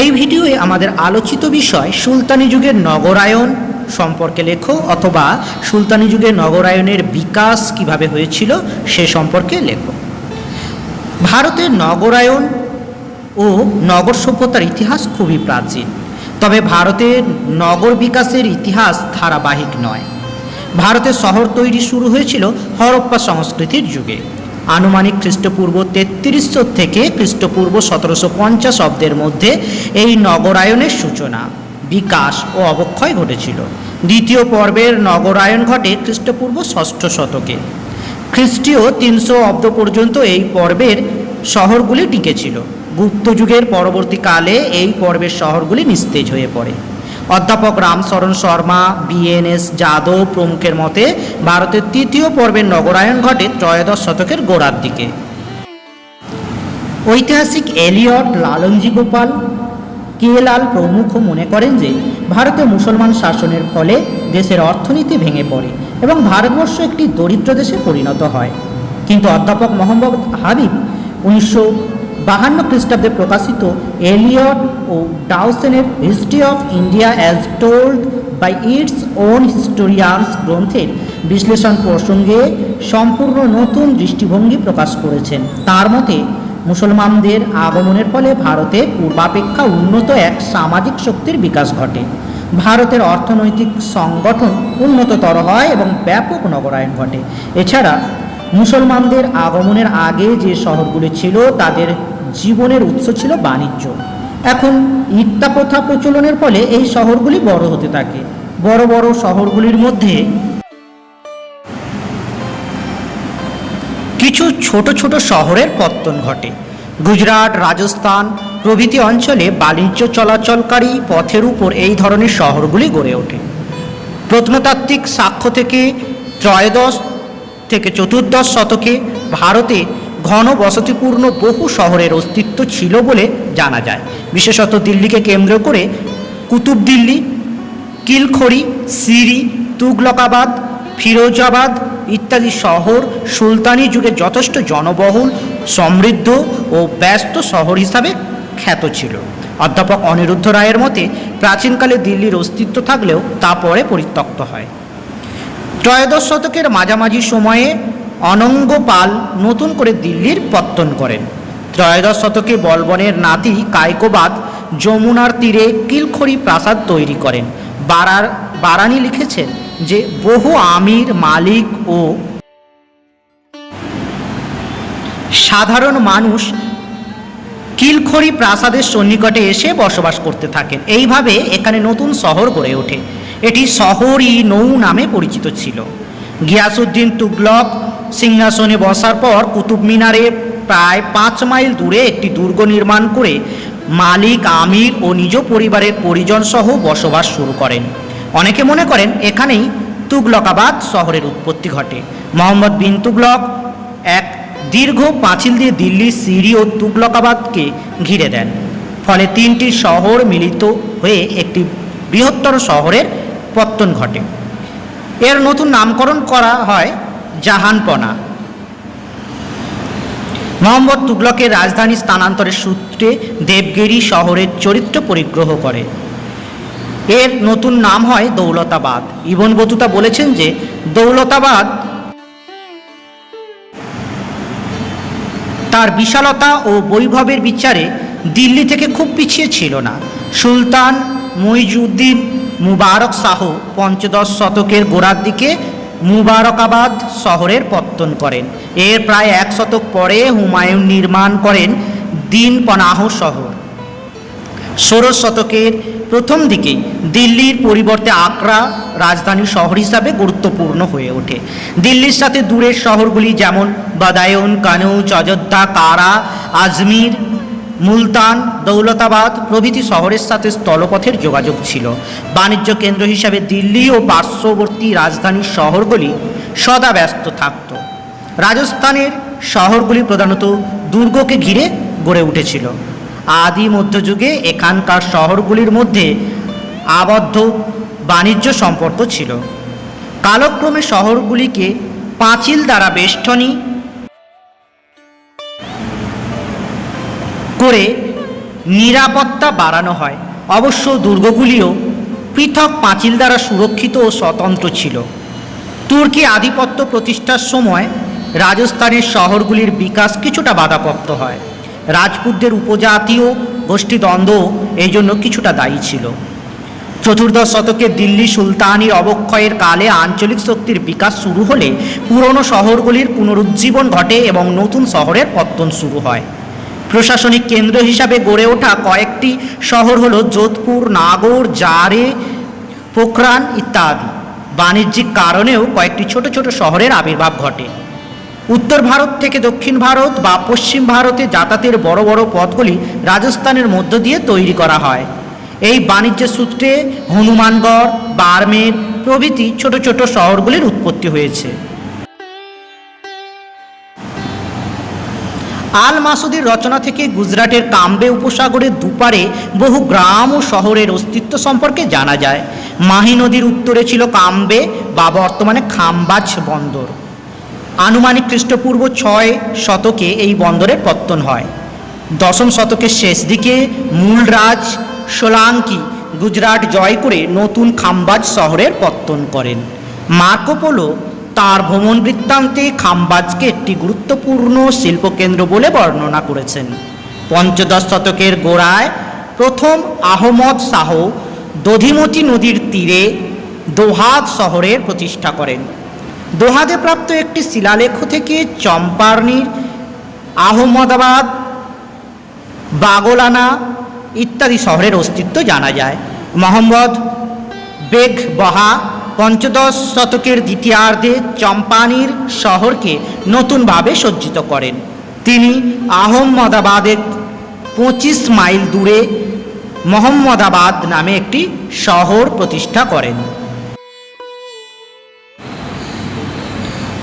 এই ভিডিওয়ে আমাদের আলোচিত বিষয় সুলতানি যুগের নগরায়ন সম্পর্কে লেখো অথবা সুলতানি যুগের নগরায়নের বিকাশ কীভাবে হয়েছিল সে সম্পর্কে লেখো। ভারতের নগরায়ন ও নগর সভ্যতার ইতিহাস খুবই প্রাচীন, তবে ভারতের নগর বিকাশের ইতিহাস ধারাবাহিক নয়। ভারতের শহর তৈরি শুরু হয়েছিল হরপ্পা সংস্কৃতির যুগে। আনুমানিক খ্রিস্টপূর্ব তেত্রিশশো থেকে খ্রিস্টপূর্ব সতেরোশো পঞ্চাশ অব্দের মধ্যে এই নগরায়নের সূচনা, বিকাশ ও অবক্ষয় ঘটেছিল। দ্বিতীয় পর্বের নগরায়ন ঘটে খ্রিস্টপূর্ব ষষ্ঠ শতকে। খ্রিস্টীয় তিনশো অব্দ পর্যন্ত এই পর্বের শহরগুলি টিকেছিল গুপ্ত যুগের পরবর্তীকালে এই পর্বের শহরগুলি নিস্তেজ হয়ে পড়ে। অধ্যাপক রামচরণ শর্মা বিএনএস যাদব প্রমুখের মতে ভারতের তৃতীয় পর্বের নগরায়ন ঘটে ত্রয়োদশ শতকের গোড়ার দিকে। ঐতিহাসিক এলিয়ট লালনজি গোপাল, কে লাল প্রমুখ মনে করেন যে ভারতে মুসলমান শাসনের ফলে দেশের অর্থনীতি ভেঙে পড়ে এবং ভারতবর্ষ একটি দরিদ্র দেশে পরিণত হয়। কিন্তু অধ্যাপক মোহাম্মদ হাবিব উনিশশো বাহান্ন খ্রিস্টাব্দে প্রকাশিত এলিয়ট ও ডাউসেনের history of India as told by its own historians গ্রন্থের বিশ্লেষণ প্রসঙ্গে সম্পূর্ণ নতুন দৃষ্টিভঙ্গি প্রকাশ করেছেন। তার মতে, মুসলমানদের আগমনের ফলে ভারতে পূর্বাপেক্ষা উন্নত এক সামাজিক শক্তির বিকাশ ঘটে। ভারতের অর্থনৈতিক সংগঠন উন্নততর হয় এবং ব্যাপক নগরায়ন ঘটে। এছাড়া, মুসলমানদের আগমনের আগে যে শহরগুলি ছিল, তাদের জীবনের উৎস ছিল বাণিজ্য। এখন ইত্যা প্রথা প্রচলনের ফলে এই শহরগুলি বড় হতে থাকে। বড় বড় শহরগুলির মধ্যে কিছু ছোট ছোট শহরের পত্তন ঘটে। গুজরাট, রাজস্থান প্রভৃতি অঞ্চলে বাণিজ্য চলাচলকারী পথের উপর এই ধরনের শহরগুলি গড়ে ওঠে। প্রত্নতাত্ত্বিক সাক্ষ্য থেকে ত্রয়োদশ থেকে চতুর্দশ শতকে ভারতে ঘন বসতিপূর্ণ বহু শহরের অস্তিত্ব ছিল বলে জানা যায়। বিশেষত দিল্লিকে কেন্দ্র করে কুতুব দিল্লি, কিলখড়ি, সিরি, তুগলকাবাদ, ফিরোজাবাদ ইত্যাদি শহর সুলতানি যুগে যথেষ্ট জনবহুল, সমৃদ্ধ ও ব্যস্ত শহর হিসাবে খ্যাত ছিল। অধ্যাপক অনিরুদ্ধ রায়ের মতে, প্রাচীনকালে দিল্লির অস্তিত্ব থাকলেও তা পরে পরিত্যক্ত হয়। ত্রয়োদশ শতকের মাঝামাঝি সময়ে অনঙ্গ পাল নতুন করে দিল্লির পত্তন করেন। ত্রয়োদশ শতকে বলবনের নাতি কায়কোবাদ যমুনার তীরে কিলখড়ি প্রাসাদ তৈরি করেন। বারার বারানি লিখেছেন যে, বহু আমির, মালিক ও সাধারণ মানুষ কিলখড়ি প্রাসাদের সন্নিকটে এসে বসবাস করতে থাকেন। এইভাবে এখানে নতুন শহর গড়ে ওঠে। এটি শহরই নৌ নামে পরিচিত ছিল। গিয়াসুদ্দিন তুগলক সিংহাসনে বসার পর কুতুব মিনারে প্রায় পাঁচ মাইল দূরে একটি দুর্গ নির্মাণ করে মালিক, আমির ও নিজ পরিবারের পরিজন সহ বসবাস শুরু করেন। অনেকে মনে করেন এখানেই তুগলকাবাদ শহরের উৎপত্তি ঘটে। মোহাম্মদ বিন তুগলক এক দীর্ঘ পাঁচিল দিয়ে দিল্লির সিরি ও তুগলকাবাদকে ঘিরে দেন। ফলে তিনটি শহর মিলিত হয়ে একটি বৃহত্তর শহরের পত্তন ঘটে। এর নতুন নামকরণ করা হয় জাহানপনা। মোহাম্মদ তুগলকের রাজধানী স্থানান্তরের সূত্রে দেবগিরি শহরের চরিত্র পরিগ্রহ করে। এর নতুন নাম হয় দৌলতাবাদ। ইবন বতুতা বলেছেন যে, দৌলতাবাদ তার বিশালতা ও বৈভবের বিচারে দিল্লি থেকে খুব পিছিয়ে ছিল না। সুলতান মইজুদ্দিন মুবারক শাহ পঞ্চদশ শতকের গোড়ার দিকে মুবারকাবাদ শহরের পত্তন করেন। এর প্রায় এক শতক পরে হুমায়ুন নির্মাণ করেন দিন পনাহ শহর। ষোড়শ শতকের প্রথম দিকেই দিল্লির পরিবর্তে আগ্রা রাজধানী শহর হিসাবে গুরুত্বপূর্ণ হয়ে ওঠে। দিল্লির সাথে দূরের শহরগুলি যেমন বাদায়ন কানৌজ অযোধ্যা কারা, আজমির মুলতান দৌলতাবাদ প্রভৃতি শহরের সাথে স্থলপথের যোগাযোগ ছিল। বাণিজ্য কেন্দ্র হিসাবে দিল্লি ও পার্শ্ববর্তী রাজধানীর শহরগুলি সদা ব্যস্ত থাকত। রাজস্থানের শহরগুলি প্রধানত দুর্গকে ঘিরে গড়ে উঠেছিল। আদি মধ্যযুগে এখানকার শহরগুলির মধ্যে আবদ্ধ বাণিজ্য সম্পর্ক ছিল। কালক্রমে শহরগুলিকে পাঁচিল দ্বারা বেষ্টনী করে নিরাপত্তা বাড়ানো হয়। অবশ্য দুর্গগুলিও পৃথক পাঁচিল দ্বারা সুরক্ষিত ও স্বতন্ত্র ছিল। তুর্কি আধিপত্য প্রতিষ্ঠার সময় রাজস্থানের শহরগুলির বিকাশ কিছুটা বাধাপ্রাপ্ত হয়। রাজপুতদের উপজাতীয় গোষ্ঠীদ্বন্দ্ব এই জন্য কিছুটা দায়ী ছিল। চতুর্দশ শতকে দিল্লি সুলতানির অবক্ষয়ের কালে আঞ্চলিক শক্তির বিকাশ শুরু হলে পুরনো শহরগুলির পুনরুজ্জীবন ঘটে এবং নতুন শহরের পত্তন শুরু হয়। প্রশাসনিক কেন্দ্র হিসাবে গড়ে ওঠা কয়েকটি শহর হল যোধপুর, নাগর, জারে, পোখরান ইত্যাদি। বাণিজ্যিক কারণেও কয়েকটি ছোট ছোট শহরের আবির্ভাব ঘটে। উত্তর ভারত থেকে দক্ষিণ ভারত বা পশ্চিম ভারতে যাতায়াতের বড় বড় পথগুলি রাজস্থানের মধ্য দিয়ে তৈরি করা হয়। এই বাণিজ্য সূত্রে হনুমানগড়, বার্মের প্রভৃতি ছোট ছোট শহরগুলির উৎপত্তি হয়েছে। আল মাসুদির রচনা থেকে গুজরাটের কাম্বে উপসাগরের দুপারে বহু গ্রাম ও শহরের অস্তিত্ব সম্পর্কে জানা যায়। মাহি নদীর উত্তরে ছিল কাম্বে, বা বর্তমানে খামবাজ বন্দর। আনুমানিক খ্রিস্টপূর্ব ছয় শতকে এই বন্দরের পত্তন হয়। দশম শতকের শেষ দিকে মূলরাজ সোলাঙ্কি গুজরাট জয় করে নতুন খামবাজ শহরের পত্তন করেন। মার্কোপোলো তার ভ্রমণ বৃত্তান্তে খামবাজকে একটি গুরুত্বপূর্ণ শিল্পকেন্দ্র বলে বর্ণনা করেছেন। পঞ্চদশ শতকের গোড়ায় প্রথম আহমদ শাহ দধিমতি নদীর তীরে দোহাদ শহরের প্রতিষ্ঠা করেন। দোহাদে প্রাপ্ত একটি শিলালেখ থেকে চম্পারনির আহমদাবাদ, বাগলানা ইত্যাদি শহরের অস্তিত্ব জানা যায়। মোহাম্মদ বেগ বহা পঞ্চদশ শতকের দ্বিতীয়ার্ধে চম্পানির শহরকে নতুনভাবে সজ্জিত করেন। তিনি আহমদাবাদের পঁচিশ মাইল দূরে মোহাম্মদাবাদ নামে একটি শহর প্রতিষ্ঠা করেন।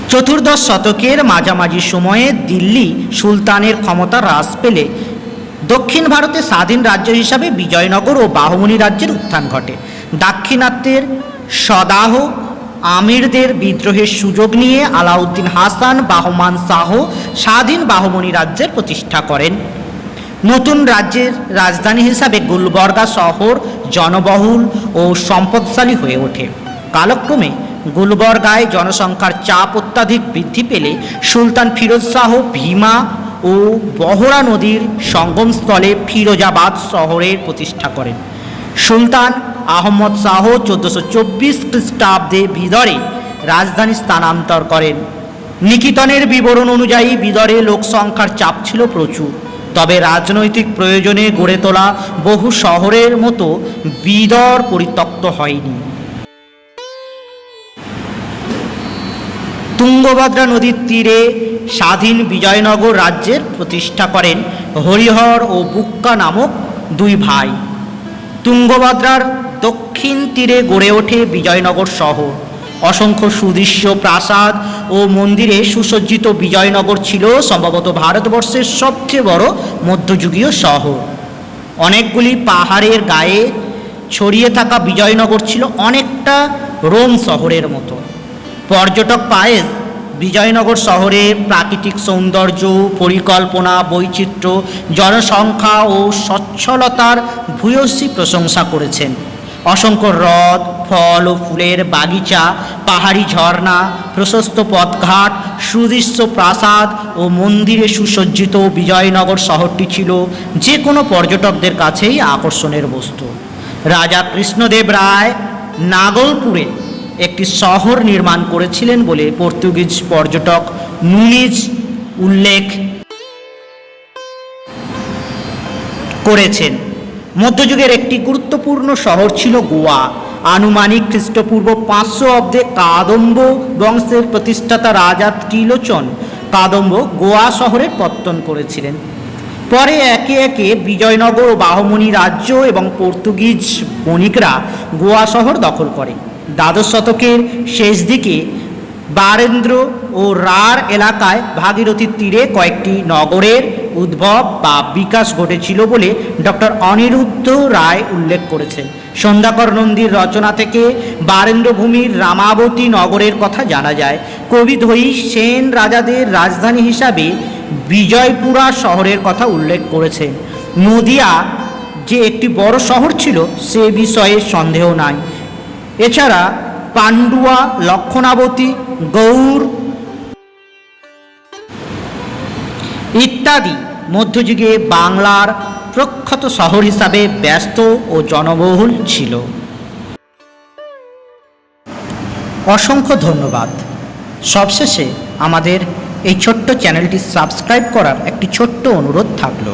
চতুর্দশ শতকের মাঝামাঝি সময়ে দিল্লি সুলতানের ক্ষমতা হ্রাস পেলে দক্ষিণ ভারতে স্বাধীন রাজ্য হিসাবে বিজয়নগর ও বাহমনি রাজ্যের উত্থান ঘটে। দাক্ষিণাত্যের সদাহ, আমিরদের বিদ্রোহের সুযোগ নিয়ে আলাউদ্দিন হাসান, বাহমান শাহ, স্বাধীন বাহমনি রাজ্যের প্রতিষ্ঠা করেন। নতুন রাজ্যের রাজধানী হিসাবে গুলবর্গা শহর জনবহুল ও সম্পদশালী হয়ে ওঠে। কালক্রমে গুলবর্গায় জনসংখ্যার চাপ অত্যাধিক বৃদ্ধি পেলে সুলতান ফিরোজ শাহ ভীমা ও বহরা নদীর সঙ্গমস্থলে ফিরোজাবাদ শহরের প্রতিষ্ঠা করেন। সুলতান আহমদ শাহ চোদ্দোশো চব্বিশ খ্রিস্টাব্দে বিদরে রাজধানী স্থানান্তর করেন। নিকিতনের বিবরণ অনুযায়ী বিদরে লোকসংখ্যার চাপ ছিল প্রচুর। তবে রাজনৈতিক প্রয়োজনে গড়ে তোলা বহু শহরের মতো বিদর পরিত্যক্ত হয়নি। তুঙ্গভদ্রা নদীর তীরে স্বাধীন বিজয়নগর রাজ্যের প্রতিষ্ঠা করেন হরিহর ও বুক্কা নামক দুই ভাই। তুঙ্গভদ্রার দক্ষিণ তীরে গড়ে ওঠে বিজয়নগর শহর। অসংখ্য সুদৃশ্য প্রাসাদ ও মন্দিরে সুসজ্জিত বিজয়নগর ছিল সম্ভবত ভারতবর্ষের সবচেয়ে বড় মধ্যযুগীয় শহর। অনেকগুলি পাহাড়ের গায়ে ছড়িয়ে থাকা বিজয়নগর ছিল অনেকটা রোম শহরের মতো। পর্যটক পায়েস বিজয়নগর শহরের প্রাকৃতিক সৌন্দর্য, পরিকল্পনা, বৈচিত্র্য, জনসংখ্যা ও সচ্ছলতার ভূয়সী প্রশংসা করেছেন। অসংখ্য হ্রদ, ফল ও ফুলের বাগিচা, পাহাড়ি ঝর্ণা, প্রশস্ত পথঘাট, সুদৃশ্য প্রাসাদ ও মন্দিরে সুসজ্জিত বিজয়নগর শহরটি ছিল যে কোনো পর্যটকদের কাছেই আকর্ষণের বস্তু। রাজা কৃষ্ণদেব রায় নাগলপুরে একটি শহর নির্মাণ করেছিলেন বলে পর্তুগিজ পর্যটক নুনিজ উল্লেখ করেছেন। মধ্যযুগের একটি গুরুত্বপূর্ণ শহর ছিল গোয়া। আনুমানিক খ্রিস্টপূর্ব পাঁচশো অব্দে কাদম্ব বংশের প্রতিষ্ঠাতা রাজা ত্রিলোচন কাদম্ব গোয়া শহরে পত্তন করেছিলেন। পরে একে একে বিজয়নগর ও বাহমনি রাজ্য এবং পর্তুগিজ বণিকরা গোয়া শহর দখল করে। দ্বাদশ শতকের শেষ দিকে বারেন্দ্র ও রার এলাকায় ভাগীরথীর তীরে কয়েকটি নগরের উদ্ভব বা বিকাশ ঘটেছিল বলে ডক্টর অনিরুদ্ধ রায় উল্লেখ করেছেন। সন্ধ্যাকর নন্দীর রচনা থেকে বারেন্দ্রভূমির রামাবতী নগরের কথা জানা যায়। কবিধয়ী সেন রাজাদের রাজধানী হিসাবে বিজয়পুরা শহরের কথা উল্লেখ করেছেন। নদিয়া যে একটি বড় শহর ছিল, সে বিষয়ে সন্দেহ নাই। এছাড়া পান্ডুয়া, লক্ষণাবতী গৌর ইত্যাদি। মধ্যযুগে বাংলার প্রখ্যাত শহর হিসাবে ব্যস্ত ও জনবহুল ছিল। অসংখ্য ধন্যবাদ। সবশেষে আমাদের এই ছোট্ট চ্যানেলটি সাবস্ক্রাইব করার একটি ছোট্ট অনুরোধ থাকল।